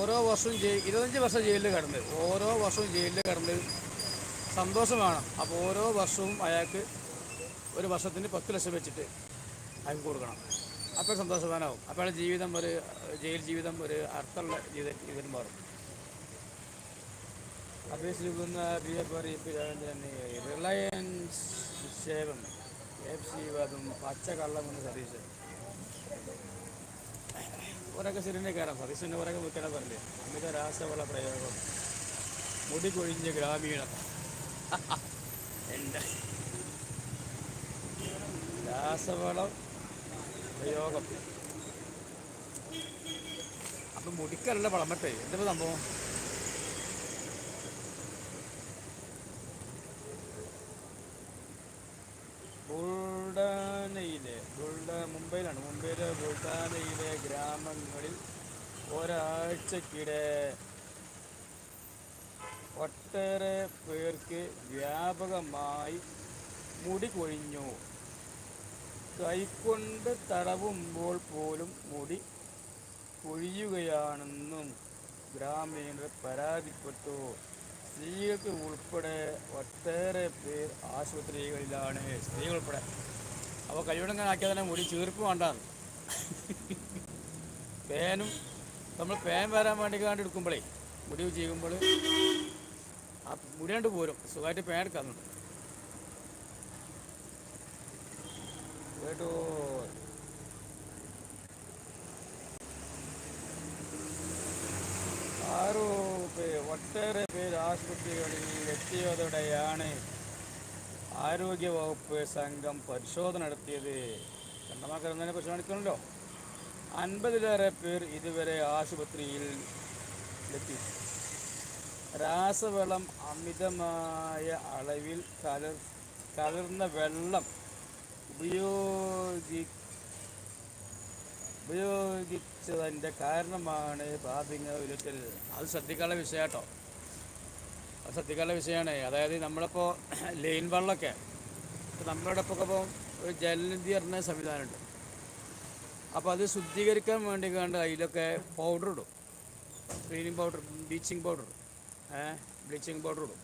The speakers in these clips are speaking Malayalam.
ഓരോ വർഷവും ജയിൽ ഇരുപത്തഞ്ച് വർഷം ജയിലിൽ കിടന്ന് ഓരോ വർഷവും ജയിലിൽ കിടന്ന് സന്തോഷമാണ്. അപ്പോൾ ഓരോ വർഷവും അയാൾക്ക് ഒരു വർഷത്തിന് പത്ത് ലക്ഷം വെച്ചിട്ട് അയാൾക്ക് കൊടുക്കണം. അപ്പോൾ സന്തോഷവാനാവും. അപ്പോൾ അയാളുടെ ജീവിതം ഒരു ജയിൽ ജീവിതം ഒരു അർത്ഥമുള്ള ജീവിത ജീവിതം മാറും. അപേക്ഷിക്കുന്ന റിലയൻസ് നിക്ഷേപം എഫ് സി അതും പച്ച കള്ളമെന്ന് സതീശൻ. ഒരൊക്കെ ശരിനെ കയറാം സതീശന്റെ പുറകെ വിൽക്കണ പറഞ്ഞില്ലേ അമിത രാസവള പ്രയോഗം. മുടി കൊഴിഞ്ഞ ഗ്രാമീണ. എന്റെ രാസവളം പ്രയോഗം. അപ്പം മുടിക്കല്ല വളമട്ടെ എന്തൊരു സംഭവം? ബുൾഡ മുംബൈയിലാണ്. മുംബൈയിലെ ബുൾഡാനയിലെ ഗ്രാമങ്ങളിൽ ഒരാഴ്ചക്കിടെ ഒട്ടേറെ പേർക്ക് വ്യാപകമായി മുടി കൊഴിഞ്ഞു. കൈക്കൊണ്ട് തടവുമ്പോൾ പോലും മുടി കൊഴിയുകയാണെന്നും ഗ്രാമീണർ പരാതിപ്പെട്ടു. സ്ത്രീകൾക്ക് ഉൾപ്പെടെ ഒട്ടേറെ പേർ ആശുപത്രികളിലാണ്. സ്ത്രീകൾ ഉൾപ്പെടെ അപ്പോൾ കഴിവിടങ്ങനെ ആക്കിയാൽ തന്നെ മുടി ചീർപ്പ് വേണ്ടാന്ന്. പേനും നമ്മൾ പേൻ വരാൻ വേണ്ടി കാണ്ട് എടുക്കുമ്പോഴേ മുടി ചെയ്യുമ്പോൾ ആ മുടി കണ്ട് പോരും. സുഖമായിട്ട് പേൻ എടുക്കാറുണ്ട് കേട്ടോ? ആറു പേ- ഒട്ടേറെ പേര് ആശുപത്രികളിൽ എത്തിയതോടെയാണ് ആരോഗ്യവകുപ്പ് സംഘം പരിശോധന നടത്തിയത് കണ്ടമാക്കുന്നതിനെ പരിശോധിക്കണമല്ലോ അൻപതിലേറെ പേർ ഇതുവരെ ആശുപത്രിയിൽ എത്തി. രാസവെള്ളം അമിതമായ അളവിൽ കലർ കലർന്ന വെള്ളം ഉപയോഗി ഉപയോഗിച്ചതിന്റെ കാരണമാണ് പ്രാഥമിക ഉരുത്തൽ അത് ശ്രദ്ധിക്കാനുള്ള വിഷയം കേട്ടോ അത് ശ്രദ്ധിക്കാനുള്ള വിഷയമാണ്. അതായത് നമ്മളിപ്പോൾ ലൈൻ വെള്ളമൊക്കെ ഇപ്പോൾ നമ്മുടെ ഇപ്പോൾ ഇപ്പോൾ ഒരു ജലനിധി പറഞ്ഞ സംവിധാനമുണ്ട്. അപ്പോൾ അത് ശുദ്ധീകരിക്കാൻ വേണ്ടി കണ്ട് അതിലൊക്കെ പൗഡർ ഇടും. Cleaning powder bleaching powder bleaching powder ഇടും.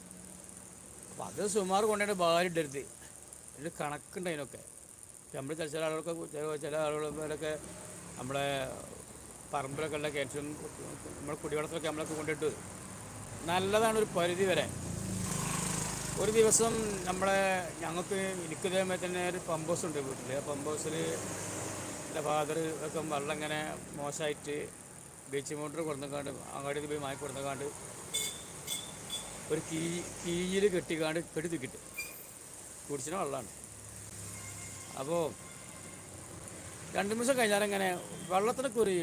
അപ്പോൾ അത് സുമാർ കൊണ്ടുപോയിട്ട് ഭാരിടരുത് ഒരു കണക്കുണ്ട് അതിനൊക്കെ. നമ്മൾ ചില ചില ആളുകൾക്ക് ചില ചില ആളുകളൊക്കെ നമ്മളെ പറമ്പിലൊക്കെ ഉള്ള കിണറ്റും നമ്മുടെ കുടിവെള്ളത്തിലൊക്കെ നമ്മളൊക്കെ കൊണ്ടിട്ട് നല്ലതാണ് ഒരു പരിധി വരെ. ഒരു ദിവസം നമ്മളെ ഞങ്ങൾക്ക് എനിക്ക് ഇതേമേ തന്നെ ഒരു പമ്പ് ഹൗസ് ഉണ്ട് വീട്ടിൽ ആ പമ്പ് ഹൗസിൽ എന്റെ ഫാദർ ഒക്കെ വെള്ളം ഇങ്ങനെ മോശമായിട്ട് ബീച്ച് മോട്ടർ കൊടുന്നക്കാണ്ട് അങ്ങാടി പോയി മായി കൊടുന്നക്കാണ്ട് ഒരു കീ കീയിൽ കെട്ടിക്കാണ്ട് കെട്ടി തൂക്കിട്ട് കുടിച്ചിന് വെള്ളമാണ്. അപ്പോൾ രണ്ട് ദിവസം കഴിഞ്ഞാൽ ഇങ്ങനെ വെള്ളത്തിനൊക്കെ ഒരു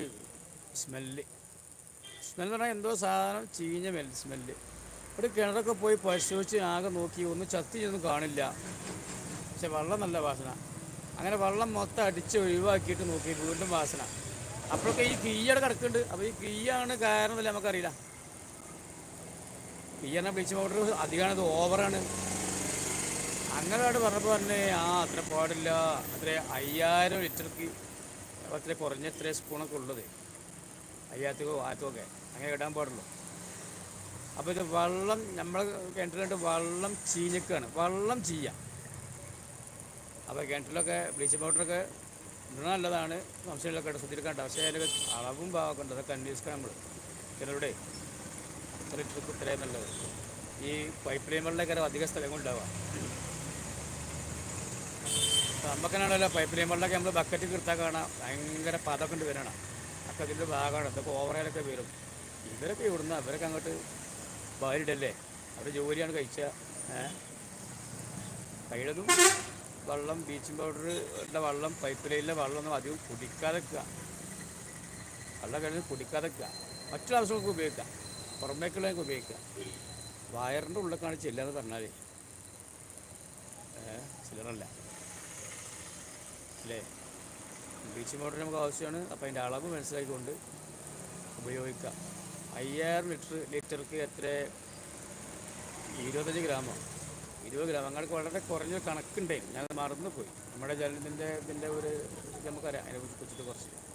സ്മെല്ല് സ്മെല്ല് പറഞ്ഞാൽ എന്തോ സാധനം ചീഞ്ഞ മെൽ സ്മെല്ല് ഒരു കിണറൊക്കെ പോയി പരിശോധിച്ച് ആകെ നോക്കി ഒന്ന് ചത്തി ഒന്നും കാണില്ല. പക്ഷെ വെള്ളം നല്ല വാസന. അങ്ങനെ വെള്ളം മൊത്തം അടിച്ച് ഒഴിവാക്കിയിട്ട് നോക്കി വീണ്ടും വാസന. അപ്പോഴൊക്കെ ഈ കീയടെ കിടക്കുന്നുണ്ട്. അപ്പോൾ ഈ കീയാണ് കാരണമല്ല നമുക്കറിയില്ല. കീയറിനെ ബ്ലീച്ചിങ് പൗഡർ അധികമാണ് ഇത് ഓവറാണ്. അങ്ങനെ അവിടെ പറഞ്ഞപ്പോൾ തന്നെ ആ അത്ര പാടില്ല. അത്ര അയ്യായിരം ലിറ്റർക്ക് അത്ര കുറഞ്ഞ എത്ര സ്പൂണൊക്കെ ഉള്ളത്. അയ്യായിരത്തോ ആയിരത്തൊക്കെ അങ്ങനെ ഇടാൻ പാടുള്ളൂ. അപ്പോൾ ഇത് വെള്ളം നമ്മൾ കിണറ്റിലുണ്ട് വെള്ളം ചീഞ്ഞിക്കുകയാണ് വെള്ളം ചീയ. അപ്പോൾ കിണറ്റിലൊക്കെ ബ്ലീച്ചിങ് പൗഡറൊക്കെ ഇടണ നല്ലതാണ്. സംശയങ്ങളൊക്കെ ഇട്ട് ശ്രദ്ധിക്കേണ്ട പക്ഷേ അതിന്റെ അളവും ഭാഗമൊക്കെ അതൊക്കെ അന്വേഷിക്കണം നമ്മൾ ചിലരുടെ ഇത്ര ലിറ്റർക്ക് ഇത്രയും നല്ലത്. ഈ പൈപ്പ് വെള്ളമൊക്കെ അധിക സ്ഥലങ്ങളുണ്ടാവുക നമുക്കെന്നാണല്ലോ പൈപ്പ് ലൈൻ വെള്ളമൊക്കെ നമ്മൾ ബക്കറ്റ് കിട്ടാൻ കാണാം. ഭയങ്കര പതൊക്കെ ഉണ്ട് വരണം. ഒക്കെ അതിന്റെ ഭാഗമാണ്. ഇതൊക്കെ ഓവറേലൊക്കെ വരും. ഇവരൊക്കെ ഇവിടുന്ന് അവരൊക്കെ അങ്ങോട്ട് ബാരിടല്ലേ അവിടെ ജോലിയാണ് കഴിച്ച കഴിയതും വെള്ളം ബ്ലീച്ചിങ് പൗഡറിന്റെ വെള്ളം പൈപ്പ് ലൈനിലെ വെള്ളമൊന്നും അധികം കുടിക്കാതെ വെക്കുക വെള്ളം കഴിഞ്ഞ് കുടിക്കാതെ വെക്കുക മറ്റുള്ള ആവശ്യങ്ങൾക്ക് ഉപയോഗിക്കാം പുറമേക്കുള്ളതൊക്കെ ഉപയോഗിക്കുക. വയറിന്റെ ഉള്ളിലേക്കാണ് ചെല്ലാന്ന് പറഞ്ഞാൽ ചില്ലറല്ല. അല്ലേ? ബ്ലീച്ചിങ് പൗഡർ നമുക്ക് ആവശ്യമാണ്. അപ്പോൾ അതിന്റെ അളവ് മനസ്സിലാക്കിക്കൊണ്ട് ഉപയോഗിക്കാം. അയ്യായിരം ലിറ്റർ ലിറ്റർക്ക് എത്ര? ഇരുപത്തഞ്ച് ഗ്രാമോ? ഇരുപത് ഗ്രാം. അങ്ങനെ വളരെ കുറഞ്ഞ കണക്കുണ്ടായി ഞാൻ മറന്നു പോയി നമ്മുടെ ജലത്തിന്റെ ഇതിന്റെ ഒരു നമുക്കറിയാം. അതിനെ കുറിച്ച് കുറച്ച്